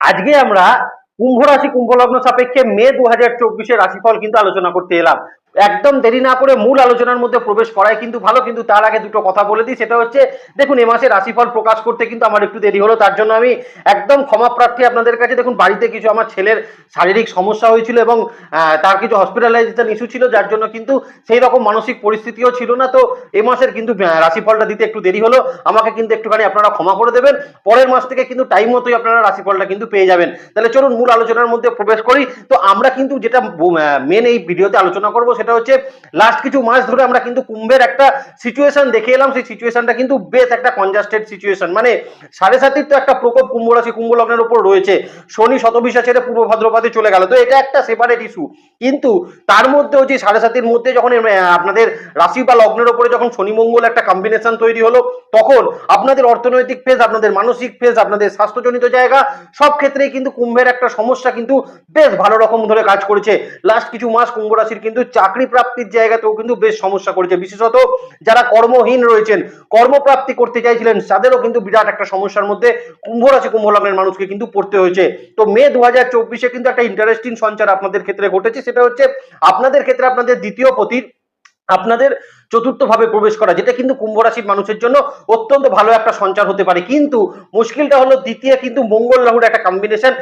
আজকে আমরা কুম্ভ রাশি, কুম্ভ লগ্ন সাপেক্ষে মে দু হাজার চব্বিশের রাশিফল কিন্তু আলোচনা করতে এলাম। একদম দেরি না করে মূল আলোচনার মধ্যে প্রবেশ করাই কিন্তু ভালো, কিন্তু তার আগে দুটো কথা বলে দিই। সেটা হচ্ছে, দেখুন, এ মাসে রাশিফল প্রকাশ করতে কিন্তু আমার একটু দেরি হলো, তার জন্য আমি একদম ক্ষমা প্রার্থী আপনাদের কাছে। দেখুন, বাড়িতে কিছু আমার ছেলের শারীরিক সমস্যা হয়েছিল এবং তার কিছু হসপিটালাইজেশন ইস্যু ছিল, যার জন্য কিন্তু সেই রকম মানসিক পরিস্থিতিও ছিল না। তো এ মাসের কিন্তু রাশিফলটা দিতে একটু দেরি হলো। আমাকে কিন্তু একটুখানি আপনারা ক্ষমা করে দেবেন। পরের মাস থেকে কিন্তু টাইম মতোই আপনারা রাশিফলটা কিন্তু পেয়ে যাবেন। তাহলে চলুন, মূল আলোচনার মধ্যে প্রবেশ করি। তো আমরা কিন্তু যেটা মেন এই ভিডিওতে আলোচনা করব সেটা হচ্ছে লাস্ট কিছু মাস ধরে আমরা কিন্তু কুম্ভের একটা সিচুয়েশন দেখে এলাম। সেই সিচুয়েশনটা কিন্তু বেশ একটা কনজাস্টেড সিচুয়েশন মানে সাড়ে সাতির তো একটা প্রকোপ কুম্ভ রাশি, কুম্ভ লগ্নের উপর রয়েছে। শনি শতবিশা ছেড়ে পূর্ব ভাদ্রপদে চলে গেল। তো এটা একটা সেপারেট ইস্যু কিন্তু তার মধ্যেও যে সাড়ে সাতির মধ্যে যখন আপনাদের রাশি বা লগ্নের উপরে যখন শনি মঙ্গল একটা কম্বিনেশন তৈরি হলো, তখন আপনাদের অর্থনৈতিক ফেজ আপনাদের মানসিক ফেজ আপনাদের স্বাস্থ্যজনিত জায়গা, সব ক্ষেত্রেই কিন্তু কুম্ভের একটা সমস্যা কিন্তু বেশ ভালো রকম ধরে কাজ করেছে। লাস্ট কিছু মাস কুম্ভ রাশির কিন্তু চাকরি প্রাপ্তির জায়গাতেও কিন্তু বেশ সমস্যা করেছে। বিশেষত যারা কর্মহীন রয়েছেন, কর্মপ্রাপ্তি করতে চাইছিলেন, তাদেরও কিন্তু বিরাট একটা সমস্যার মধ্যে কুম্ভ রাশি কুম্ভ লগ্নের মানুষকে কিন্তু পড়তে হয়েছে। তো মে দু হাজার চব্বিশে কিন্তু একটা ইন্টারেস্টিং সঞ্চার আপনাদের ক্ষেত্রে ঘটেছে, সেটা হচ্ছে আপনাদের ক্ষেত্রে আপনাদের দ্বিতীয় পতির, আপনাদের চতুর্থ ভাবে প্রবেশ করা, যেটা কিন্তু কুম্ভ রাশির মানুষের জন্য অত্যন্ত ভালো একটা সঞ্চার হতে পারে। কিন্তু মুশকিলটা হলো দ্বিতীয় কিন্তু মঙ্গল রাহুর একটা কম্বিনেশন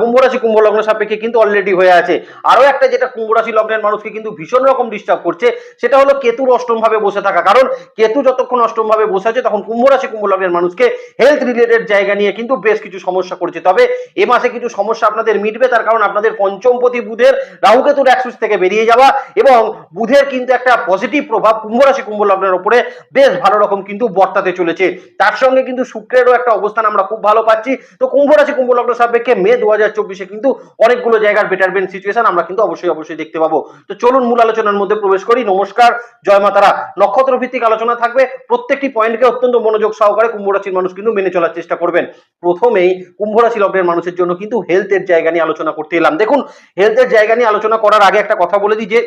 কুম্ভ রাশি, কুম্ভ লগ্ন সাপেক্ষে কিন্তু অলরেডি হয়ে আছে। আরও একটা যেটা কুম্ভ রাশি লগ্নের মানুষকে কিন্তু ভীষণ রকম ডিস্টার্ব করছে, সেটা হলো কেতুর অষ্টম ভাবে বসে থাকা। কারণ কেতু যতক্ষণ অষ্টম ভাবে বসে আছে, তখন কুম্ভ রাশি, কুম্ভ লগ্নের মানুষকে হেলথ রিলেটেড জায়গা নিয়ে কিন্তু বেশ কিছু সমস্যা করছে। তবে এ মাসে কিছু সমস্যা আপনাদের মিটবে, তার কারণ আপনাদের পঞ্চমপতি বুধের রাহু কেতুর অ্যাক্সিস থেকে বেরিয়ে যাওয়া এবং বুধের কিন্তু একটা পজিটিভ প্রভাব কুম্ভ রাশি, কুম্ভ লগ্নের উপরে বেশ ভালো রকম কিন্তু বর্তাতে চলেছে। তার সঙ্গে কিন্তু শুক্রেরও একটা অবস্থান আমরা খুব ভালো পাচ্ছি। তো কুম্ভ রাশি, কুম্ভ লগ্ন সাপেক্ষে মে দু হাজার চব্বিশে কিন্তু অনেকগুলো জায়গার বেটারমেন্ট সিচুয়েশন আমরা কিন্তু অবশ্যই অবশ্যই দেখতে পাবো। তো চলুন মূল আলোচনার মধ্যে প্রবেশ করি। নমস্কার, জয় মাতারা নক্ষত্র ভিত্তিক আলোচনা থাকবে। প্রত্যেকটি পয়েন্টকে অত্যন্ত মনোযোগ সহকারে কুম্ভ রাশির মানুষ কিন্তু মেনে চলার চেষ্টা করবেন। প্রথমেই কুম্ভ রাশি লগ্নের মানুষের জন্য কিন্তু হেলথের জায়গা নিয়ে আলোচনা করতে এলাম। দেখুন হেলথের জায়গা নিয়ে আলোচনা করার আগে একটা কথা বলে দিই যে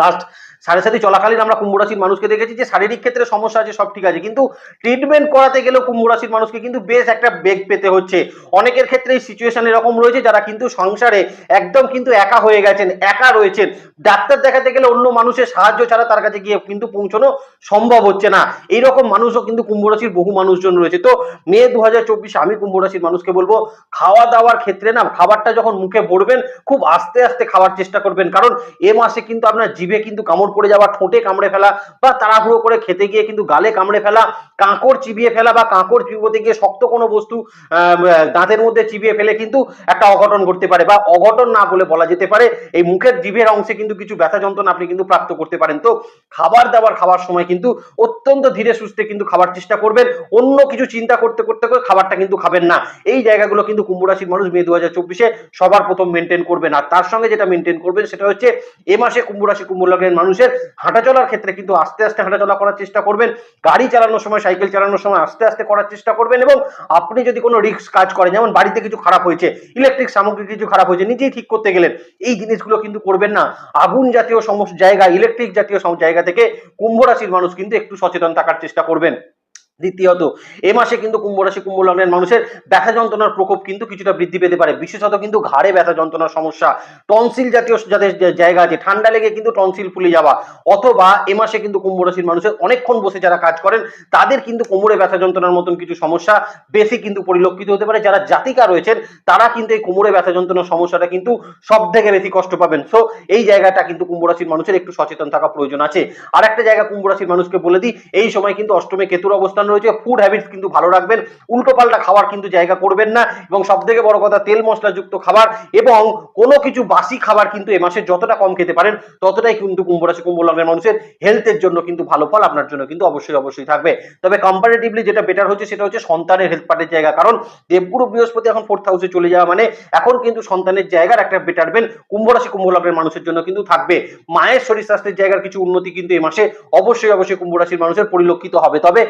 লাস্ট সাড়ে সাথে চলাকালীন আমরা কুম্ভ রাশির মানুষকে দেখেছি যে শারীরিক ক্ষেত্রে সমস্যা আছে, সব ঠিক আছে। কিন্তু ট্রিটমেন্ট করাতে গেলেও কুম্ভ রাশির মানুষকে কিন্তু বেশ একটা বেগ পেতে হচ্ছে। অনেকের ক্ষেত্রে এই সিচুয়েশন এরকম রয়েছে যারা কিন্তু সংসারে একদম কিন্তু একা হয়ে গেছেন, একা রয়েছেন। ডাক্তার দেখাতে গেলে অন্য মানুষের সাহায্য ছাড়া তার কাছে গিয়ে কিন্তু পৌঁছানো সম্ভব হচ্ছে না। এইরকম মানুষও কিন্তু কুম্ভ রাশির বহু মানুষজন রয়েছে। তো মে দু আমি কুম্ভ রাশির মানুষকে বলব খাওয়া দাওয়ার ক্ষেত্রে না খাবারটা যখন মুখে ভরবেন, খুব আস্তে আস্তে খাওয়ার চেষ্টা করবেন। কারণ এ মাসে কিন্তু আপনার জিভে কিন্তু কামড় পড়ে যাওয়া, ঠোঁটে কামড়ে ফেলা বা তাড়াহুড়ো করে খেতে গিয়ে কিন্তু গালে কামড়ে ফেলা, কাঁকড় চিবিয়ে ফেলা বা কাঁকড় চিবোতে গিয়ে শক্ত কোনো বস্তু দাঁতের মধ্যে চিবিয়ে ফেলে কিন্তু একটা অঘটন ঘটতে পারে বা অঘটন না বলে বলা যেতে পারে। এই মুখের জিভের অংশে কিন্তু কিছু ব্যথা যন্ত্রণা আপনি কিন্তু প্রাপ্ত করতে পারেন। তো খাবার দাবার খাওয়ার সময় কিন্তু অত্যন্ত ধীরে সুস্থে কিন্তু খাবার চেষ্টা করবেন। অন্য কিছু চিন্তা করতে করতে করে খাবারটা কিন্তু খাবেন না। এই জায়গাগুলো কিন্তু কুম্ভ রাশির মানুষ মে দু হাজার চব্বিশে সবার প্রথম মেনটেন করবেন। আর তার সঙ্গে যেটা মেনটেন করবেন সেটা হচ্ছে, এ মাসে কুম্ভ রাশি, কুম্ভ লগ্নের মানুষের হাঁটা চলার ক্ষেত্রে কিন্তু আস্তে আস্তে হাঁটা চলা করার চেষ্টা করবেন। গাড়ি চালানোর সময়, সাইকেল চালানোর সময় আস্তে আস্তে করার চেষ্টা করবেন এবং আপনি যদি কোনো রিস্ক কাজ করেন, যেমন বাড়িতে কিছু খারাপ হয়েছে ইলেকট্রিক সামগ্রী কিছু খারাপ হয়েছে, নিজেই ঠিক করতে গেলেন, এই জিনিসগুলো কিন্তু করবেন না। আগুন জাতীয় সমস্ত জায়গা ইলেকট্রিক জাতীয় জায়গা থেকে কুম্ভ রাশির মানুষ কিন্তু একটু সচেতন থাকার চেষ্টা করবেন। দ্বিতীয়ত, এ মাসে কিন্তু কুম্ভ রাশি, কুম্ভ লগ্নের মানুষের ব্যথা যন্ত্রণার প্রকোপ কিন্তু কিছুটা বৃদ্ধি পেতে পারে। বিশেষত কিন্তু ঘাড়ে ব্যথা যন্ত্রণার সমস্যা, টনসিল জাতীয় যাদের জায়গা আছে, ঠান্ডা লেগে কিন্তু টনসিল ফুলে যাওয়া, অথবা এ মাসে কিন্তু কুম্ভ রাশির মানুষের অনেকক্ষণ বসে যারা কাজ করেন, তাদের কিন্তু কোমরে ব্যথা যন্ত্রণার মতন কিছু সমস্যা বেশি কিন্তু পরিলক্ষিত হতে পারে। যারা জাতিকা রয়েছেন, তারা কিন্তু এই কোমরে ব্যথা যন্ত্রণার সমস্যাটা কিন্তু সব থেকে বেশি কষ্ট পাবেন। সো এই জায়গাটা কিন্তু কুম্ভ রাশির মানুষের একটু সচেতন থাকা প্রয়োজন আছে। আর একটা জায়গা কুম্ভ রাশির মানুষকে বলে দিই, এই সময় কিন্তু অষ্টমে কেতুর অবস্থান রয়েছে ফুড হ্যাবিটস কিন্তু ভালো রাখবেন, উল্টো পাল্টা খাবার কিন্তু জায়গা করবেন না এবং সব থেকে বড় কথা, তেল মশলা যুক্ত খাবার এবং কোনো কিছু বাসি খাবার কিন্তু এ মাসে যতটা কম খেতে পারেন, ততটাই কিন্তু কুম্ভ রাশি, কুম্ভ লগ্নের মানুষের হেলথের জন্য কিন্তু ভালো ফল আপনার জন্য কিন্তু অবশ্যই অবশ্যই থাকবে। তবে কম্পারেটিভলি যেটা বেটার হচ্ছে, সেটা হচ্ছে সন্তানের হেলথ পার্টের জায়গা। কারণ দেবগুরু বৃহস্পতি এখন ফোর্থ হাউসে চলে যাওয়া মানে এখন কিন্তু সন্তানের জায়গার একটা বেটারমেন্ট কুম্ভ রাশি, কুম্ভ লগ্নের মানুষের জন্য কিন্তু থাকবে। মায়ের শরীর স্বাস্থ্যের জায়গার কিছু উন্নতি কিন্তু এই মাসে অবশ্যই অবশ্যই কুম্ভ রাশির মানুষের পরিলক্ষিত হবে। তবে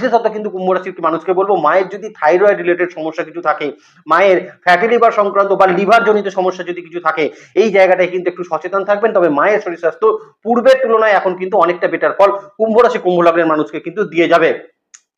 বিশেষত কিন্তু কুম্ভ রাশির মানুষকে বলব, মায়ের যদি থাইরয়েড রিলেটেড সমস্যা কিছু থাকে, মায়ের ফ্যাটি লিভার সংক্রান্ত বা লিভার জনিত সমস্যা যদি কিছু থাকে, এই জায়গাটায় কিন্তু একটু সচেতন থাকবেন। তবে মায়ের শরীর স্বাস্থ্য পূর্বের তুলনায় এখন কিন্তু অনেকটা বেটার ফল কুম্ভ রাশি কুম্ভ লগ্নের মানুষকে কিন্তু দিয়ে যাবে।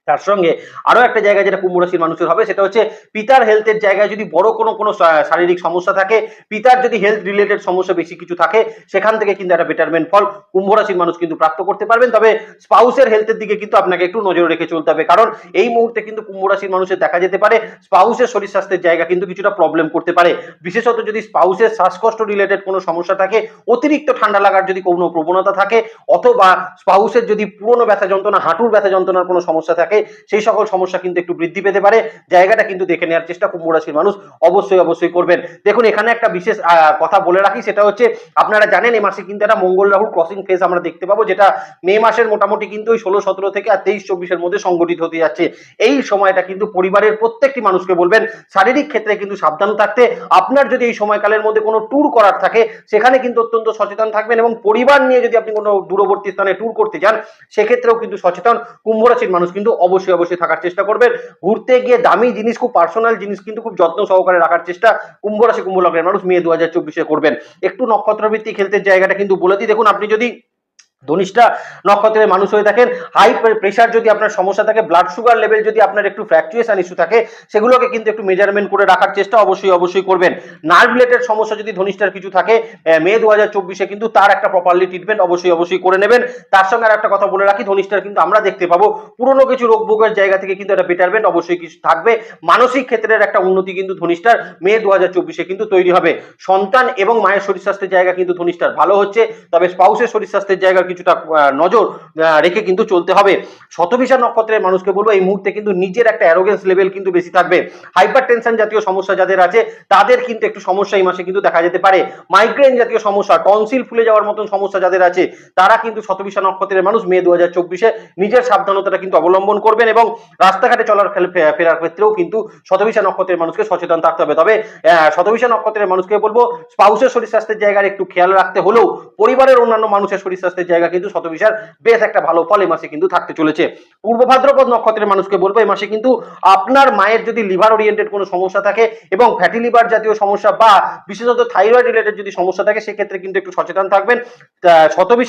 তার সঙ্গে আরও একটা জায়গা যেটা কুম্ভ রাশির মানুষের হবে, সেটা হচ্ছে পিতার হেলথের জায়গায় যদি বড় কোনো কোনো শারীরিক সমস্যা থাকে, পিতার যদি হেলথ রিলেটেড সমস্যা বেশি কিছু থাকে, সেখান থেকে কিন্তু একটা বেটারমেন্ট ফল কুম্ভ রাশির মানুষ কিন্তু প্রাপ্ত করতে পারবেন। তবে স্পাউসের হেলথের দিকে কিন্তু আপনাকে একটু নজর রেখে চলতে হবে, কারণ এই মুহূর্তে কিন্তু কুম্ভ রাশির মানুষের দেখা যেতে পারে, স্পাউসের শরীর স্বাস্থ্যের জায়গা কিন্তু কিছুটা প্রবলেম করতে পারে। বিশেষত যদি স্পাউসের শ্বাসকষ্ট রিলেটেড কোনো সমস্যা থাকে, অতিরিক্ত ঠান্ডা লাগার যদি কোনো প্রবণতা থাকে, অথবা স্পাউসের যদি পুরনো ব্যথা যন্ত্রণা, হাঁটুর ব্যথা যন্ত্রণার কোনো সমস্যা থাকে সেই সকল সমস্যা কিন্তু একটু বৃদ্ধি পেতে পারে। জায়গাটা কিন্তু দেখে নেওয়ার চেষ্টা কুম্ভ রাশির মানুষ অবশ্যই অবশ্যই করবেন। দেখুন, এখানে একটা বিশেষ কথা বলে রাখি, সেটা হচ্ছে, আপনারা জানেন এই মাসে কিন্তু একটা মঙ্গল রাহুর ক্রসিং ফেজ আমরা দেখতে পাবো, যেটা মে মাসের মোটামুটি কিন্তু ওই ষোলো, সতেরো থেকে আর তেইশ, চব্বিশের মধ্যে সংগঠিত হতে যাচ্ছে। এই সময়টা কিন্তু পরিবারের প্রত্যেকটি মানুষকে বলবেন, শারীরিক ক্ষেত্রে কিন্তু সাবধান থাকতে। আপনার যদি এই সময়কালের মধ্যে কোনো ট্যুর করার থাকে, সেখানে কিন্তু অত্যন্ত সচেতন থাকবেন এবং পরিবার নিয়ে যদি আপনি কোনো দূরবর্তী স্থানে ট্যুর করতে যান, সেক্ষেত্রেও কিন্তু সচেতন। কুম্ভ রাশির মানুষ কিন্তু অবশ্যই অবশ্যই থাকার চেষ্টা করবেন। ঘুরতে গিয়ে দামি জিনিস, খুব পার্সোনাল জিনিস কিন্তু খুব যত্ন সহকারে রাখার চেষ্টা কুম্ভ রাশি, কুম্ভ লগ্নের মানুষ, মে দু হাজার চব্বিশে করবেন। একটু নক্ষত্রভিত্তিক খেলতে জায়গাটা কিন্তু বলে দিই। দেখুন, আপনি যদি ধনিষ্ঠা নক্ষত্রের মানুষ হয়ে থাকেন। হাই প্রেশার যদি আপনার সমস্যা থাকে ব্লাড সুগার লেভেল যদি আপনার একটু ফ্র্যাকচুয়েশন ইস্যু থাকে, সেগুলোকে কিন্তু একটু মেজারমেন্ট করে রাখার চেষ্টা অবশ্যই অবশ্যই করবেন। নার্ভ রিলেটেড সমস্যা যদি ধনিষ্ঠার কিছু থাকে মে দু হাজার চব্বিশে কিন্তু তার একটা প্রপারলি ট্রিটমেন্ট অবশ্যই অবশ্যই করে নেবেন। তার সঙ্গে আর একটা কথা বলে রাখি ধনিষ্ঠার কিন্তু আমরা দেখতে পাবো, পুরনো কিছু রোগ ভোগের জায়গা থেকে কিন্তু একটা বেটারমেন্ট অবশ্যই কিছু থাকবে। মানসিক ক্ষেত্রের একটা উন্নতি কিন্তু ধনিষ্ঠার মে দু হাজার চব্বিশে কিন্তু তৈরি হবে। সন্তান এবং মায়ের শরীর স্বাস্থ্যের জায়গা কিন্তু ধনিষ্ঠার ভালো হচ্ছে, তবে স্পাউসের শরীর স্বাস্থ্যের জায়গা কিছুটা নজর রেখে কিন্তু চলতে হবে। শতভিষা নক্ষত্রের মানুষকে বলব, এই মুহূর্তে কিন্তু নিজের একটা অ্যারোগেন্স লেভেল কিন্তু বেশি থাকবে। হাইপার টেনশন জাতীয় সমস্যা যাদের আছে, তাদের কিন্তু একটু সমস্যা এই মাসে কিন্তু দেখা যেতে পারে। মাইগ্রেন জাতীয় সমস্যা টনসিল ফুলে যাওয়ার মতন সমস্যা যাদের আছে, তারা কিন্তু শতভিষা নক্ষত্রের মানুষ মে দু হাজার চব্বিশে নিজের সাবধানতাটা কিন্তু অবলম্বন করবেন এবং রাস্তাঘাটে চলার ফেরার ক্ষেত্রেও কিন্তু শতভিষা নক্ষত্রের মানুষকে সচেতন থাকতে হবে। তবে শতভিষা নক্ষত্রের মানুষকে বলব, স্পাউসের শরীর স্বাস্থ্যের জায়গার একটু খেয়াল রাখতে হলেও পরিবারের অন্যান্য মানুষের শরীর স্বাস্থ্যের জায়গা কিন্তু শতভিষার বেশ একটা ভালো ফল এই মাসে কিন্তু থাকতে চলেছে। পূর্ব ভাদ্রপদ নক্ষত্রের মানুষকে বলব, এই মাসে কিন্তু আপনার মায়ের যদি লিভার ওরিয়েন্টেড কোনো সমস্যা থাকে এবং ফ্যাটি লিভার জাতীয় সমস্যা বা বিশেষত থাইরয়েড রিলেটেড যদি সমস্যা থাকে, সেক্ষেত্রে কিন্তু একটু সচেতন থাকবেন।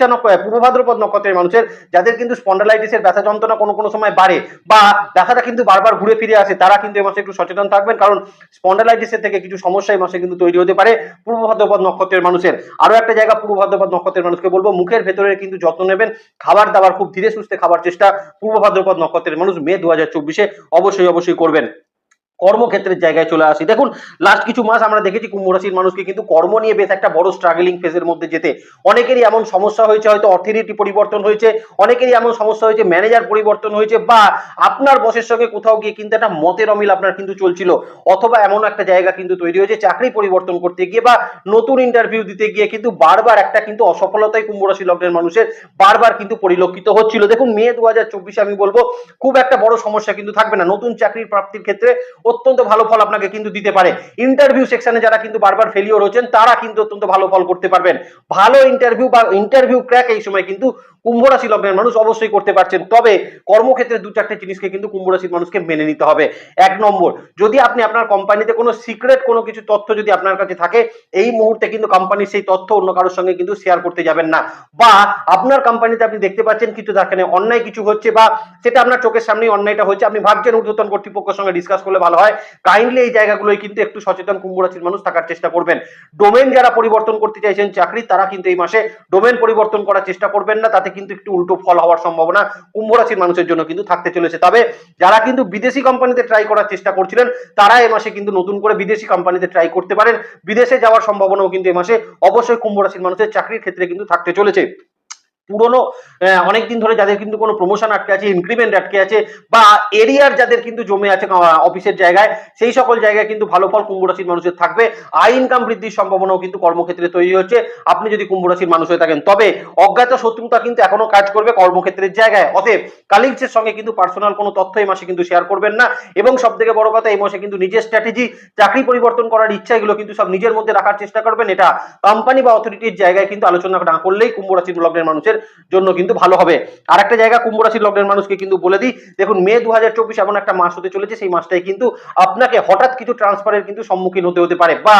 নক্ষ- পূর্ব ভাদ্রপদ নক্ষত্রের মানুষের, যাদের কিন্তু স্পন্ডালাইটিসের ব্যথা যন্ত্রণা কোনো কোনো সময় বাড়ে বা ব্যথাটা কিন্তু বারবার ঘুরে ফিরে আসে, তারা কিন্তু এই মাসে একটু সচেতন থাকবেন কারণ স্পন্ডালাইটিসের থেকে কিছু সমস্যা এই মাসে কিন্তু তৈরি হতে পারে পূর্ব ভাদ্রপদ নক্ষত্রের মানুষের। আরও একটা জায়গা পূর্ব ভাদ্রপদ নক্ষত্রের মানুষকে বলব, মুখের ভেতরে কিন্তু যত্ন নেবেন। খাবার দাবার খুব ধীরে সুস্থে খাবার চেষ্টা। পূর্ব ভাদ্রপদ নক্ষত্রের মানুষ মে দু হাজার চব্বিশে অবশ্যই অবশ্যই করবেন। কর্মক্ষেত্রের জায়গায় চলে আসি। দেখুন লাস্ট কিছু মাস আমরা দেখেছি কুম্ভ রাশির মানুষকে কিন্তু কর্ম নিয়ে বেশ একটা বড় স্ট্রাগলিং ফেজের মধ্যে যেতে। অনেকেরই এমন সমস্যা হয়েছে, হয়তো অর্থনীতি পরিবর্তন হয়েছে, অনেকেরই এমন সমস্যা হয়েছে ম্যানেজার পরিবর্তন হয়েছে, বা আপনার বসের সঙ্গে কোথাও গিয়ে কিন্তু একটা মতের অমিল আপনার কিন্তু চলছিল, অথবা এমন একটা জায়গা কিন্তু তৈরি হয়েছে, চাকরি পরিবর্তন করতে গিয়ে বা নতুন ইন্টারভিউ দিতে গিয়ে কিন্তু বারবার একটা কিন্তু অসফলতাই কুম্ভ রাশি লগ্নের মানুষের বারবার কিন্তু পরিলক্ষিত হচ্ছিল। দেখুন, মে দু হাজার আমি বলব, খুব একটা বড় সমস্যা কিন্তু থাকবে না। নতুন চাকরির প্রাপ্তির ক্ষেত্রে অত্যন্ত ভালো ফল আপনাকে কিন্তু দিতে পারে। ইন্টারভিউ সেকশনে যারা কিন্তু বারবার ফেলিওর হচ্ছেন, তারা কিন্তু অত্যন্ত ভালো ফল করতে পারবেন। ভালো ইন্টারভিউ বা ইন্টারভিউ ক্র্যাক এই সময় কিন্তু কুম্ভ রাশি লগ্নের মানুষ অবশ্যই করতে পারছেন। তবে কর্মক্ষেত্রে দু চারটে জিনিসকে কিন্তু কুম্ভ রাশির মানুষকে মেনে নিতে হবে। এক নম্বর, যদি আপনি আপনার কোম্পানিতে কোনো সিক্রেট কোনো কিছু তথ্য যদি আপনার কাছে থাকে, এই মুহূর্তে কিন্তু কোম্পানির সেই তথ্য অন্য কারোর সঙ্গে কিন্তু শেয়ার করতে যাবেন না। বা আপনার কোম্পানিতে আপনি দেখতে পাচ্ছেন কিছু সেখানে অন্যায় কিছু হচ্ছে বা সেটা আপনার চোখের সামনেই অন্যায়টা হচ্ছে। আপনি ভাবছেন ঊর্ধ্বতন কর্তৃপক্ষের সঙ্গে ডিসকাস করলে ভালো হয়। কাইন্ডলি এই জায়গাগুলোই কিন্তু একটু সচেতন কুম্ভ রাশির মানুষ থাকার চেষ্টা করবেন। ডোমেন যারা পরিবর্তন করতে চাইছেন চাকরি, তারা কিন্তু এই মাসে ডোমেন পরিবর্তন করার চেষ্টা করবেন না। তাতে কিন্তু একটু উল্টো ফল হওয়ার সম্ভাবনা কুম্ভ রাশির মানুষের জন্য কিন্তু থাকতে চলেছে। তবে যারা কিন্তু বিদেশি কোম্পানিতে ট্রাই করার চেষ্টা করছিলেন, তারা এ মাসে কিন্তু নতুন করে বিদেশি কোম্পানিতে ট্রাই করতে পারেন। বিদেশে যাওয়ার সম্ভাবনাও কিন্তু এ মাসে অবশ্যই কুম্ভ রাশির মানুষের চাকরির ক্ষেত্রে কিন্তু থাকতে চলেছে। পুরনো অনেক দিন ধরে যাদের কিন্তু কোনো প্রমোশন আটকে আছে ইনক্রিমেন্ট আটকে আছে, বা এরিয়ার যাদের কিন্তু জমে আছে অফিসের জায়গায়, সেই সকল জায়গায় কিন্তু ভালো ফল কুম্ভ রাশির মানুষের থাকবে। আয় ইনকাম বৃদ্ধির সম্ভাবনাও কিন্তু কর্মক্ষেত্রে তৈরি হচ্ছে। আপনি যদি কুম্ভ রাশির মানুষ হয়ে থাকেন, তবে অজ্ঞাত শত্রুতা কিন্তু এখনও কাজ করবে কর্মক্ষেত্রের জায়গায়। অতএব কালিগসের সঙ্গে কিন্তু পার্সোনাল কোনো তথ্য এই মাসে কিন্তু শেয়ার করবেন না। এবং সব থেকে বড় কথা, এই মাসে কিন্তু নিজের স্ট্র্যাটেজি চাকরি পরিবর্তন করার ইচ্ছা এগুলো কিন্তু সব নিজের মধ্যে রাখার চেষ্টা করবেন। এটা কোম্পানি বা অথরিটির জায়গায় কিন্তু আলোচনা না করলেই কুম্ভ রাশির লগ্নের মানুষের মানুষের জন্য কিন্তু ভালো হবে। আর একটা জায়গা কুম্ভ রাশির লগ্নের মানুষকে কিন্তু বলে দিই, দেখুন মে দু হাজার চব্বিশ এমন একটা মাস হতে চলেছে, সেই মাসটাই কিন্তু আপনাকে হঠাৎ কিছু ট্রান্সফারের কিন্তু সম্মুখীন হতে হতে পারে বা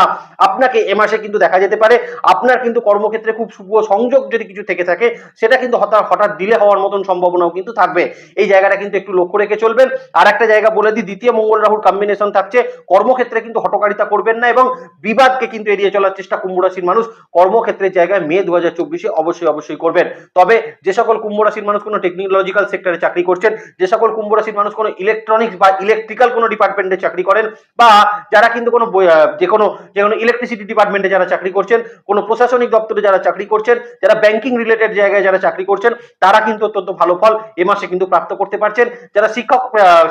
আপনাকে এ মাসে কিন্তু দেখা যেতে পারে, আপনার কিন্তু কর্মক্ষেত্রে খুব শুভ সংযোগ যদি কিছু থেকে থাকে, সেটা কিন্তু হঠাৎ হঠাৎ ডিলে হওয়ার মতন সম্ভাবনাও কিন্তু থাকবে। এই জায়গাটা কিন্তু একটু লক্ষ্য রেখে চলবেন। আর একটা জায়গা বলে দিই, দ্বিতীয় মঙ্গল রাহুর কম্বিনেশন থাকছে, কর্মক্ষেত্রে কিন্তু হটকারিতা করবেন না এবং বিবাদকে কিন্তু এড়িয়ে চলার চেষ্টা কুম্ভ রাশির মানুষ কর্মক্ষেত্রের জায়গায় মে দু অবশ্যই অবশ্যই করবেন। তবে যে সকল কুম্ভ রাশির মানুষ কোনো টেকনোলজিক্যাল সেক্টরে চাকরি করছেন, যে সকল কুম্ভ রাশির মানুষ কোনো ইলেকট্রনিক্স বা ইলেকট্রিক্যাল কোনো ডিপার্টমেন্টে চাকরি করেন, বা যারা কিন্তু কোনো যে কোনো যে কোনো ইলেকট্রিসিটি ডিপার্টমেন্টে যারা চাকরি করছেন, কোনো প্রশাসনিক দপ্তরে যারা চাকরি করছেন, যারা ব্যাংকিং রিলেটেড জায়গায় যারা চাকরি করছেন, তারা কিন্তু অত্যন্ত ভালো ফল এ মাসে কিন্তু প্রাপ্ত করতে পারছেন। যারা শিক্ষক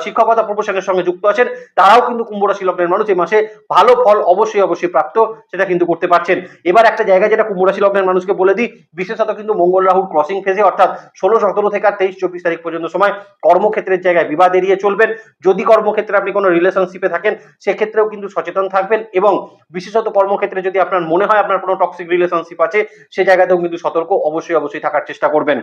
শিক্ষকতা প্রফেশনের সঙ্গে যুক্ত আছেন, তারাও কিন্তু কুম্ভ রাশি লগ্নের মানুষ এই মাসে ভালো ফল অবশ্যই অবশ্যই প্রাপ্ত সেটা কিন্তু করতে পারছেন। এবার একটা জায়গায় যেটা কুম্ভ রাশি লগ্নের মানুষকে বলে দিই, বিশেষত কিন্তু মঙ্গল রাহুর ক্রসিং ফেজে অর্থাৎ ষোলো, সতেরো থেকে আর তেইশ, চব্বিশ তারিখ পর্যন্ত সময় কর্মক্ষেত্রের জায়গায় বিবাদ এড়িয়ে চলবেন। যদি কর্মক্ষেত্রে আপনি কোনো রিলেশনশিপে থাকেন, সেক্ষেত্রেও কিন্তু সচেতন থাকবেন এবং বিশেষত কর্মক্ষেত্রে যদি আপনার মনে হয় আপনার কোনো টক্সিক রিলেশনশিপ আছে, সে জায়গাতেও কিন্তু সতর্ক অবশ্যই অবশ্যই থাকার চেষ্টা করবেন।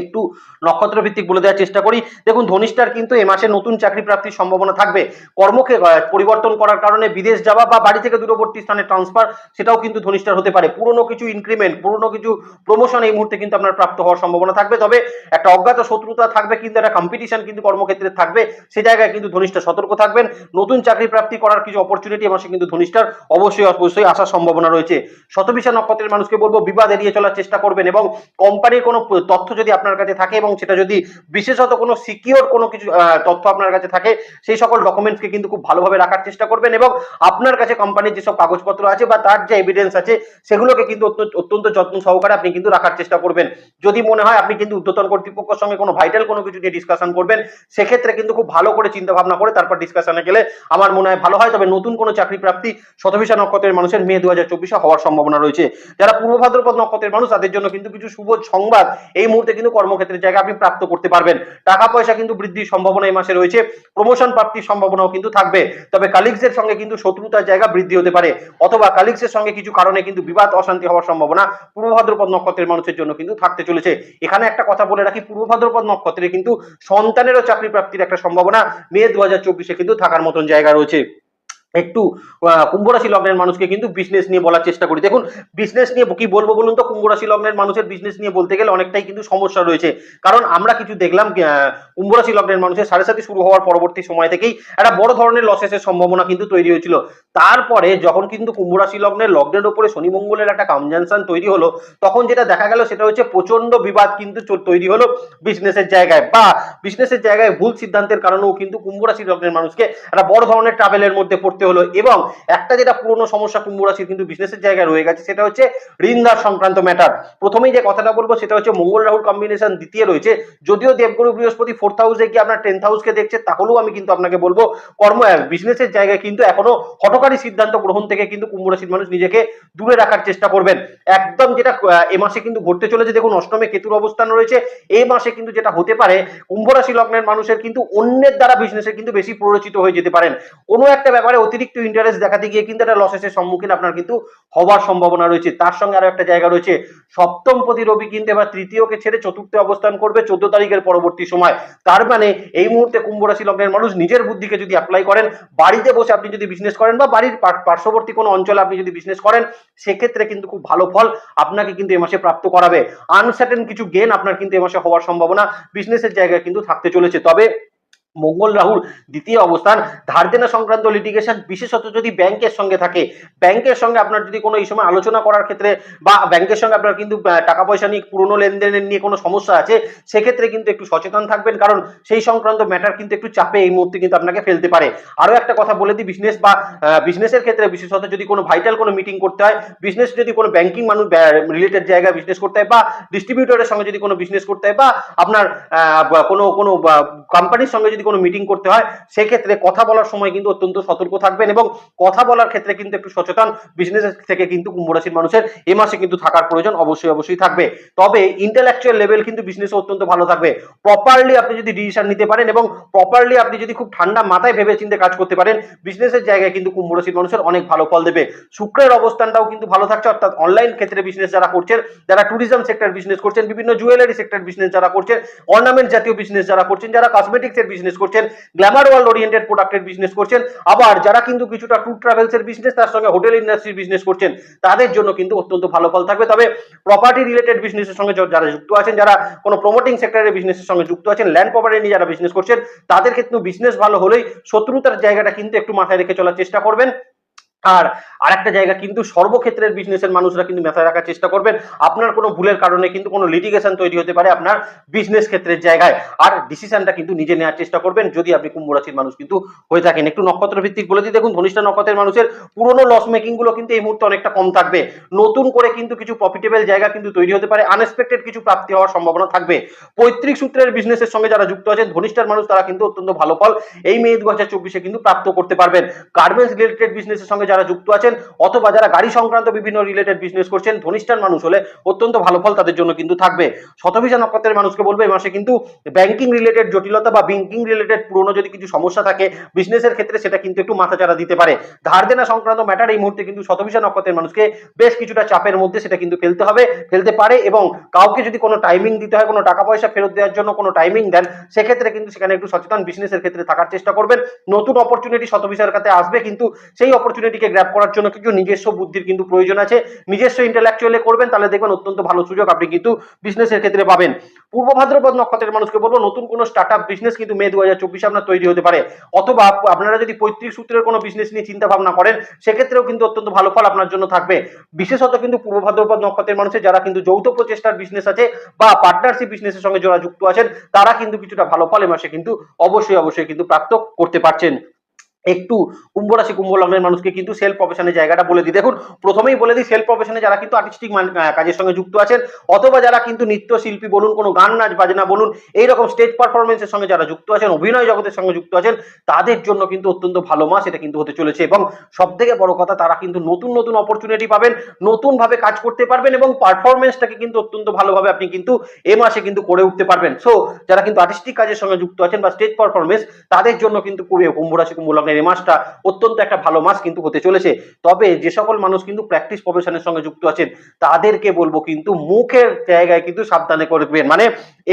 একটু নক্ষত্র ভিত্তিক বলে দেওয়ার চেষ্টা করি। দেখুন, ধনিষ্ঠার কিন্তু এ মাসে নতুন চাকরি প্রাপ্তির সম্ভাবনা থাকবে। কর্মকে পরিবর্তন করার কারণে বিদেশ যাওয়া বা বাড়ি থেকে দূরবর্তী স্থানে ট্রান্সফার সেটাও কিন্তু ধনিষ্ঠার হতে পারে। পুরনো কিছু ইনক্রিমেন্ট পুরনো কিছু প্রমোশন এই মুহূর্তে কিন্তু আপনার প্রাপ্ত হওয়ার সম্ভাবনা থাকবে। তবে একটা অজ্ঞাত শত্রুতা থাকবে কিন্তু, একটা কম্পিটিশন কিন্তু কর্মক্ষেত্রে থাকবে। সে জায়গায় কিন্তু ধনিষ্ঠা সতর্ক থাকবেন। নতুন চাকরি প্রাপ্তি করার কিছু অপরচুনিটি এ মাসে কিন্তু ধনিষ্ঠার অবশ্যই অবশ্যই আসার সম্ভাবনা রয়েছে। শতবিশা নক্ষত্রের মানুষকে বলব, বিবাদ এড়িয়ে চলার চেষ্টা করবেন এবং কোম্পানির কোনো তথ্য যদি আপনার কাছে থাকে এবং সেটা যদি বিশেষত কোনো সিকিওর কোনো কিছু তথ্য আপনার কাছে থাকে, সেই সকল ডকুমেন্টসকে কিন্তু খুব ভালোভাবে রাখার চেষ্টা করবেন এবং আপনার কাছে কোম্পানির যেসব কাগজপত্র আছে বা তার যে এভিডেন্স আছে, সেগুলোকে কিন্তু অত্যন্ত- যত্ন সহকারে আপনি কিন্তু রাখার চেষ্টা করবেন। যদি মনে হয় আপনি কিন্তু উদ্যতন কর্তৃপক্ষের সঙ্গে কোনো ভাইটাল কোনো কিছু নিয়ে ডিসকাশন করবেন, সেক্ষেত্রে কিন্তু খুব ভালো করে চিন্তা ভাবনা করে তারপর ডিসকাশনে গেলে আমার মনে হয় ভালো হয়। তবে নতুন কোনো চাকরি প্রাপ্তি শতভিসা নক্ষত্রের মানুষের মে দু হাজার চব্বিশে হওয়ার সম্ভাবনা রয়েছে। যারা পূর্ব ভাদ্রপদ নক্ষত্রের মানুষ, তাদের জন্য কিন্তু কিছু শুভ সংবাদ এই মুহূর্তে কিন্তু কর্মক্ষেত্রের জায়গা আপনি প্রাপ্ত করতে পারবেন। টাকা পয়সা কিন্তু বৃদ্ধির সম্ভাবনা এই মাসে রয়েছে। প্রমোশন প্রাপ্তির সম্ভাবনাও কিন্তু থাকবে। তবে কালিগসের সঙ্গে কিন্তু শত্রুতার জায়গা বৃদ্ধি হতে পারে। অথবা কালিগসের সঙ্গে কিছু কারণে কিন্তু বিবাদ, অশান্তি হওয়ার সম্ভাবনা পূর্ব ভাদ্রপদ নক্ষত্রের মানুষের জন্য কিন্তু থাকতে চলেছে। এখানে একটা কথা বলে রাখি, পূর্ব ভাদ্রপদ নক্ষত্রে কিন্তু সন্তানেরও চাকরি প্রাপ্তির একটা সম্ভাবনা মে দু কিন্তু থাকার মতন জায়গা রয়েছে। একটু আহ, কুম্ভ রাশি লগ্নের মানুষকে কিন্তু বিজনেস নিয়ে বলার চেষ্টা করি। দেখুন বিজনেস নিয়ে কি বলব বলুন তো? কুম্ভ রাশি লগ্নের মানুষের বিজনেস নিয়ে বলতে গেলে অনেকটাই কিন্তু সমস্যা রয়েছে। কারণ আমরা কিছু দেখলাম আহ, কুম্ভ রাশি লগ্নের মানুষের সাড়ে সাথে শুরু হওয়ার পরবর্তী সময় থেকেই একটা বড় ধরনের লসেসের সম্ভাবনা কিন্তু তৈরি হয়েছিল। তারপরে যখন কিন্তু কুম্ভ রাশি লগ্নের লগ্নের উপরে শনি মঙ্গলের একটা কনজাংশন তৈরি হলো তখন যেটা দেখা গেল সেটা হচ্ছে প্রচণ্ড বিবাদ কিন্তু তৈরি হলো বিজনেসের জায়গায়। বা বিজনেসের জায়গায় ভুল সিদ্ধান্তের কারণেও কিন্তু কুম্ভ রাশি লগ্নের মানুষকে একটা বড় ধরনের ট্রাভেলের মধ্যে পড়তে হলো এবং একটা যেটা পুরনো সমস্যা কুম্ভ রাশির কিন্তু বিজনেসের জায়গায় রয়ে গেছে, সেটা হচ্ছে ঋণদার সংক্রান্ত ম্যাটার প্রথমেই যে কথাটা বলব সেটা হচ্ছে মঙ্গল রাহুল কম্বিনেশন দ্বিতীয় রয়েছে। যদিও দেবগুরু বৃহস্পতি ফোর্থ হাউসে গিয়ে আপনার টেন্থ হাউসকে দেখছে, তাহলেও আমি কিন্তু আপনাকে বলব কর্ম বিজনেসের জায়গায় কিন্তু এখনও হটকারী সিদ্ধান্ত গ্রহণ থেকে কিন্তু কুম্ভ রাশির মানুষ নিজেকে দূরে রাখার চেষ্টা করবেন। একদম যেটা এ মাসে কিন্তু ঘটতে চলেছে, দেখুন অষ্টমে কেতুর অবস্থান রয়েছে এই মাসে কিন্তু যেটা হতে পারে কুম্ভ রাশি লগ্নের মানুষের কিন্তু অন্যের দ্বারা বিজনেসে কিন্তু বেশি প্ররোচিত হয়ে যেতে পারেন। কোনো একটা ব্যাপারে অতিরিক্ত ইন্টারেস্ট দেখাতে গিয়ে কিন্তু একটা লসেসের সম্মুখীন আপনার কিন্তু হওয়ার সম্ভাবনা রয়েছে। তার সঙ্গে আরও একটা জায়গা রয়েছে, সপ্তম প্রতি রবি কিন্তু এবার তৃতীয়কে ছেড়ে চতুর্থে অবস্থান করবে চোদ্দ তারিখের পরবর্তী সময়। তার মানে এই মুহূর্তে কুম্ভ রাশি লগ্নের মানুষ নিজের বুদ্ধিকে যদি অ্যাপ্লাই করেন, বাড়িতে বসে আপনি যদি বিজনেস করেন বা বাড়ির পার্শ্ববর্তী কোনো অঞ্চলে আপনি যদি বিজনেস করেন, সেক্ষেত্রে কিন্তু খুব ভালো ফল আপনাকে কিন্তু এ মাসে প্রাপ্ত করাবে। আনসার্টেন কিছু গেন আপনার কিন্তু এ মাসে হওয়ার সম্ভাবনা বিজনেসের জায়গায় কিন্তু থাকতে চলেছে। তবে মঙ্গল রাহুল দ্বিতীয় অবস্থান। ধার দেনা সংক্রান্ত লিটিগেশন বিশেষত যদি ব্যাংকের সঙ্গে থাকে, ব্যাংকের সঙ্গে আপনার যদি কোনো এই সময় আলোচনা করার ক্ষেত্রে বা ব্যাংকের সঙ্গে আপনার কিন্তু টাকা পয়সা নিয়ে, পুরনো লেনদেনের নিয়ে কোনো সমস্যা আছে, সেক্ষেত্রে কিন্তু একটু সচেতন থাকবেন। কারণ সেই সংক্রান্ত ম্যাটার কিন্তু একটু চাপে এই মুহূর্তে কিন্তু আপনাকে ফেলতে পারে। আরও একটা কথা বলে দিই বিজনেস বা বিজনেসের ক্ষেত্রে বিশেষত যদি কোনো ভাইটাল কোনো মিটিং করতে হয় বিজনেস যদি কোনো ব্যাংকিং মানুষ রিলেটেড জায়গায় বিজনেস করতে হয় বা ডিস্ট্রিবিউটরের সঙ্গে যদি কোনো বিজনেস করতে হয় বা আপনার কোনো কোনো কোম্পানির সঙ্গে যদি যদি কোনো মিটিং করতে হয়, সেক্ষেত্রে কথা বলার সময় কিন্তু অত্যন্ত সতর্ক থাকবেন এবং কথা বলার ক্ষেত্রে কিন্তু একটু সচেতন বিজনেস থেকে কিন্তু কুম্ভ রাশির মানুষের এ মাসে কিন্তু থাকার প্রয়োজন অবশ্যই অবশ্যই থাকবে। তবে ইন্টেলেকচুয়াল লেভেল কিন্তু বিজনেসে অত্যন্ত ভালো থাকবে। প্রপারলি আপনি যদি ডিসিশন নিতে পারেন এবং প্রপারলি আপনি যদি খুব ঠান্ডা মাথায় ভেবে চিন্তে কাজ করতে পারেন বিজনেসের জায়গায় কিন্তু কুম্ভ রাশির মানুষের অনেক ভালো ফল দেবে। শুক্রের অবস্থানটাও কিন্তু ভালো থাকছে, অর্থাৎ অনলাইন ক্ষেত্রে বিজনেস যারা করছেন, যারা ট্যুরিজম সেক্টর বিজনেস করছেন, বিভিন্ন জুয়েলারি সেক্টর বিজনেস যারা করছেন অর্নামেন্ট জাতীয় বিজনেস যারা করছেন, যারা কসমেটিক্স এর বিজনেস করছেন গ্ল্যামার ওয়ার্ল্ড ওরিয়েন্টেড প্রোডাক্টের বিজনেস করছেন, আবার যারা কিন্তু কিছুটা ট্যুর ট্রাভেলস এর বিজনেস তার সঙ্গে হোটেল ইন্ডাস্ট্রির বিজনেস করছেন, তাদের জন্য কিন্তু অত্যন্ত ভালো ফল থাকবে। তবে প্রপার্টি রিলেটেড বিজনেসের সঙ্গে যারা যুক্ত আছেন, যারা কোনো প্রমোটিং সেক্টরের বিজনেসের সঙ্গে যুক্ত আছেন ল্যান্ড প্রপার্টি নিয়ে যারা বিজনেস করছেন, তাদের ক্ষেত্রে বিজনেস ভালো হলেই শত্রুতার জায়গাটা কিন্তু একটু মাথায় রেখে চলার চেষ্টা করবেন। আর আরেকটা জায়গা কিন্তু সর্বক্ষেত্রের বিজনেসের মানুষরা কিন্তু মাথায় রাখার চেষ্টা করবেন। আপনার কোনো ভুলের কারণে কিন্তু কোনো লিটিগেশন তৈরি হতে পারে আপনার বিজনেস ক্ষেত্রের জায়গায়। আর ডিসিশনটা কিন্তু নিজে নেওয়ার চেষ্টা করবেন, যদি আপনি কুম্ভ রাশির মানুষ কিন্তু হয়ে থাকেন। একটু নক্ষত্র ভিত্তিক বলে দিই, দেখুন ধনিষ্ঠা নক্ষত্রের মানুষের পুরনো লস মেকিংগুলো কিন্তু এই মুহূর্তে অনেকটা কম থাকবে। নতুন করে কিন্তু কিছু প্রফিটেবল জায়গা কিন্তু তৈরি হতে পারে আনএক্সপেক্টেড কিছু প্রাপ্তি হওয়ার সম্ভাবনা থাকবে। পৈতৃক সূত্রের বিজনেসের সঙ্গে যারা যুক্ত আছেন, ধনিষ্ঠার মানুষ তারা কিন্তু অত্যন্ত ভালো ফল এই মে দু হাজার চব্বিশে কিন্তু প্রাপ্ত করতে পারবেন। গার্মেন্টস রিলেটেড বিজনেসের সঙ্গে যারা যুক্ত আছেন অথবা যারা গাড়ি সংক্রান্ত বিভিন্ন রিলেটেড বিজনেস করছেন, ধনিষ্ঠান মানুষ হলে অত্যন্ত ভালো ফল তাদের জন্য কিন্তু থাকবে। শতভিষা নক্ষত্রের মানুষকে বলব এই মাসে কিন্তু ব্যাংকিং রিলেটেড জটিলতা বা ব্যাংকিং রিলেটেড পুরনো যদি কিছু সমস্যা থাকে বিজনেসের ক্ষেত্রে সেটা কিন্তু একটু মাথাচাড়া দিতে পারে। ধার দেনা সংক্রান্ত ম্যাটার এই মুহূর্তে কিন্তু শতভিষা নক্ষত্রের মানুষকে বেশ কিছুটা চাপের মধ্যে সেটা কিন্তু ফেলতে হবে, ফেলতে পারে এবং কাউকে যদি কোনো টাইমিং দিতে হয়, কোনো টাকা পয়সা ফেরত দেওয়ার জন্য কোনো টাইমিং দেন, সেক্ষেত্রে কিন্তু সেখানে একটু সচেতন বিজনেসের ক্ষেত্রে থাকার চেষ্টা করবেন। নতুন অপরচুনিটি শতভিষার কাছে আসবে কিন্তু সেই অপরচুনিটিকে গ্র্যাপ করার জন্য কিছু নিজস্ব বুদ্ধির কিন্তু প্রয়োজন আছে। নিজস্ব ইন্টেলেকচুয়ালে করবেন, তাহলে দেখবেন অত্যন্ত ভালো সুযোগ আপনি কিন্তু বিজনেসের ক্ষেত্রে পাবেন। পূর্ব ভাদ্রপদ নক্ষত্রের মানুষকে বলব, নতুন কোনো স্টার্ট আপ বিজনেস কিন্তু মে দু হাজার চব্বিশে আপনার তৈরি হতে পারে। অথবা আপনারা যদি পৈতৃক সূত্রের কোনো বিজনেস নিয়ে চিন্তা ভাবনা করেন, সেক্ষেত্রেও কিন্তু অত্যন্ত ভালো ফল আপনার জন্য থাকবে। বিশেষত কিন্তু পূর্ব ভাদ্রপদ নক্ষত্রের মানুষের যারা কিন্তু যৌথ প্রচেষ্টার বিজনেস আছে বা পার্টনারশিপ বিজনেসের সঙ্গে যারা যুক্ত আছেন, তারা কিন্তু কিছুটা ভালো ফল এ মাসে কিন্তু অবশ্যই অবশ্যই কিন্তু প্রাপ্ত করতে পারছেন। একটু কুম্ভ রাশি, কুম্ভ লগ্নের মানুষকে কিন্তু সেলফ প্রফেশনের জায়গাটা বলে দিই। দেখুন, প্রথমেই বলে দিই সেলফ প্রফেশনে যারা কিন্তু আর্টিস্টিক কাজের সঙ্গে যুক্ত আছেন, অথবা যারা কিন্তু নৃত্যশিল্পী বলুন, কোনো গান, নাচ, বাজনা বলুন, এইরকম স্টেজ পারফরমেন্সের সঙ্গে যারা যুক্ত আছেন, অভিনয় জগতের সঙ্গে যুক্ত আছেন, তাদের জন্য কিন্তু অত্যন্ত ভালো মাস এটা কিন্তু হতে চলেছে। এবং সব থেকে বড় কথা, তারা কিন্তু নতুন নতুন অপরচুনিটি পাবেন নতুন ভাবে কাজ করতে পারবেন এবং পারফরমেন্সটাকে কিন্তু অত্যন্ত ভালোভাবে আপনি কিন্তু এ মাসে কিন্তু করে উঠতে পারবেন। সো যারা কিন্তু আর্টিস্টিক কাজের সঙ্গে যুক্ত আছেন বা স্টেজ পারফরমেন্স তাদের জন্য কিন্তু কুম্ভ রাশি, কুম্ভ লগ্নের এই মাসটা অত্যন্ত একটা ভালো মাস কিন্তু হতে চলেছে। তবে যে সকল মানুষ কিন্তু প্র্যাকটিস প্রফেশনের সঙ্গে যুক্ত আছেন, তাদেরকে বলব কিন্তু মুখের জায়গায় কিন্তু সাবধানে করবেন। মানে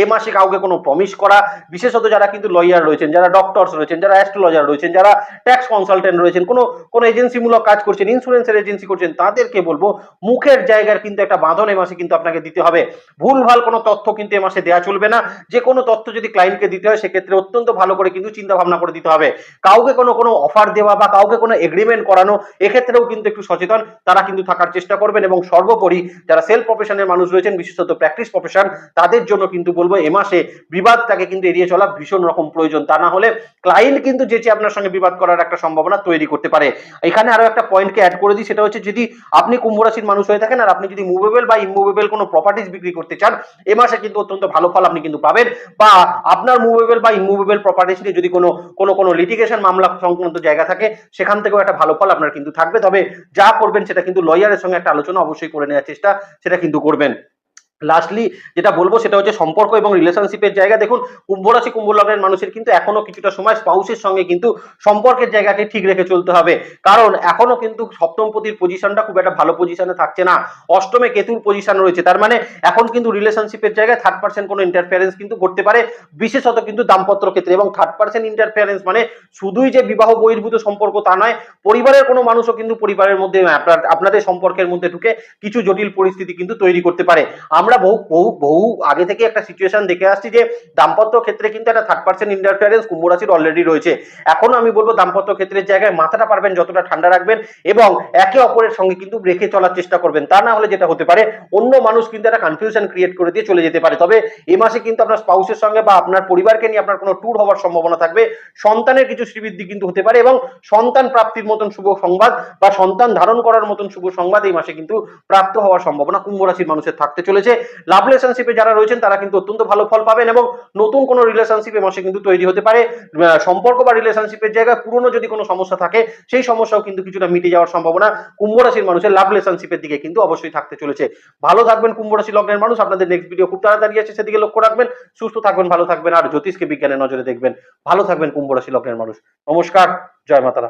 এ মাসে কাউকে কোনো প্রমিস করা, বিশেষত যারা কিন্তু লয়ার রয়েছেন, যারা ডক্টরস রয়েছেন, যারা অ্যাস্ট্রোলজার রয়েছেন, যারা ট্যাক্স কনসালটেন্ট রয়েছেন, কোনো কোনো এজেন্সিমূলক কাজ করছেন ইন্স্যুরেন্সের এজেন্সি করছেন, তাদেরকে বলব মুখের জায়গার কিন্তু একটা বাঁধন এ মাসে কিন্তু আপনাকে দিতে হবে। ভুলভাল কোনো তথ্য কিন্তু এ মাসে দেওয়া চলবে না। যে কোনো তথ্য যদি ক্লায়েন্টকে দিতে হয়, সেক্ষেত্রে অত্যন্ত ভালো করে কিন্তু চিন্তা ভাবনা করে দিতে হবে। কাউকে কোনো কোনো অফার দেওয়া বা কাউকে কোনো এগ্রিমেন্ট করানো, এক্ষেত্রেও কিন্তু একটু সচেতন। তারা কিন্তু থাকার চেষ্টা করবেন এবং সর্বোপরি যারা সেলফ প্রফেশনের মানুষ রয়েছেন, বিশেষত প্র্যাকটিস প্রফেশন তাদের জন্য কিন্তু বলব এ মাসে বিবাদটাকে কিন্তু এড়িয়ে চলা ভীষণ রকম প্রয়োজন। তা না হলে ক্লায়েন্ট কিন্তু যেচে আপনার সঙ্গে বিবাদ করার একটা সম্ভাবনা তৈরি করতে পারে। এখানে আরও একটা পয়েন্টকে অ্যাড করে দিই, সেটা হচ্ছে যদি আপনি কুম্ভ রাশির মানুষ হয়ে থাকেন আর আপনি যদি মুভেবল বা ইমুভেবল কোনো প্রপার্টিজ বিক্রি করতে চান, এ মাসে কিন্তু অত্যন্ত ভালো ফল আপনি কিন্তু পাবেন। বা আপনার মুভেবল বা ইমুভেবল প্রপার্টিজ নিয়ে যদি কোনো কোনো কোনো লিটিগেশন মামলা সংক্রান্ত জায়গা থাকে, সেখান থেকেও একটা ভালো ফল আপনার কিন্তু থাকবে। তবে যা করবেন সেটা কিন্তু লয়ারের সঙ্গে একটা আলোচনা অবশ্যই করে নেওয়ার চেষ্টা, সেটা কিন্তু করবেন। লাস্টলি যেটা বলব সেটা হচ্ছে সম্পর্ক এবং রিলেশনশিপের জায়গা। দেখুন, কুম্ভ রাশি কুম্ভ লগ্নের মানুষের কিন্তু এখনও কিছুটা সময় স্পাউসের সঙ্গে কিন্তু সম্পর্কের জায়গাকে ঠিক রেখে চলতে হবে। কারণ এখনও কিন্তু সপ্তমপতির পজিশনটা খুব একটা ভালো পজিশনে থাকছে না। অষ্টমে কেতুর পজিশন রয়েছে। তার মানে এখন কিন্তু রিলেশনশিপের জায়গায় থার্ড পার্সেন্ট কোনো ইন্টারফিয়ারেন্স কিন্তু করতে পারে। বিশেষত কিন্তু দাম্পত্য ক্ষেত্রে এবং থার্ড পার্সেন্ট ইন্টারফিয়ারেন্স মানে শুধুই যে বিবাহ বহির্ভূত সম্পর্ক তা নয়, পরিবারের কোনো মানুষও কিন্তু পরিবারের মধ্যে আপনার, আপনাদের সম্পর্কের মধ্যে ঢুকে কিছু জটিল পরিস্থিতি কিন্তু তৈরি করতে পারে। আমরা বহু বহু বহু আগে থেকে একটা সিচুয়েশন দেখে আসছি যে, দাম্পত্য ক্ষেত্রে কিন্তু একটা থার্ড পার্সেন্ট ইন্টারফিয়ারেন্স কুম্ভ রাশির অলরেডি রয়েছে। এখন আমি বলব দাম্পত্য ক্ষেত্রের জায়গায় মাথাটা পারবেন, যতটা ঠান্ডা রাখবেন এবং একে অপরের সঙ্গে কিন্তু রেখে চলার চেষ্টা করবেন। তা না হলে যেটা হতে পারে, অন্য মানুষ কিন্তু একটা কনফিউশন ক্রিয়েট করে দিয়ে চলে যেতে পারে। তবে এ মাসে কিন্তু আপনার স্পাউসের সঙ্গে বা আপনার পরিবারকে নিয়ে আপনার কোনো ট্যুর হওয়ার সম্ভাবনা থাকবে। সন্তানের কিছু শ্রীবৃদ্ধি কিন্তু হতে পারে এবং সন্তান প্রাপ্তির মতন শুভ সংবাদ বা সন্তান ধারণ করার মতন শুভ সংবাদ এই মাসে কিন্তু প্রাপ্ত হওয়ার সম্ভাবনা কুম্ভ রাশির মানুষের থাকতে চলেছে। লাভ রিলেশনশিপে যারা রয়েছেন, তারা কিন্তু অত্যন্ত ভালো ফল পাবেন এবং নতুন কোনো রিলেশনশিপ এ মাসে কিন্তু তৈরি হতে পারে। সম্পর্ক বা রিলেশনশিপের জায়গায় পুরনো যদি কোনো সমস্যা থাকে, সেই সমস্যাও কিন্তু কিছুটা মিটে যাওয়ার সম্ভাবনা কুম্ভ রাশির মানুষের লাভ রিলেশনশিপের দিকে কিন্তু অবশ্যই থাকতে চলেছে। ভালো থাকবেন কুম্ভ রাশি লগ্নের মানুষ, আপনাদের নেক্সট ভিডিও খুব তাড়াতাড়ি আছে সেদিকে লক্ষ্য রাখবেন। সুস্থ থাকবেন, ভালো থাকবেন, আর জ্যোতিষকে বিজ্ঞানের নজরে দেখবেন। ভালো থাকবেন কুম্ভ রাশি লগ্নের মানুষ। নমস্কার, জয় মাতারা।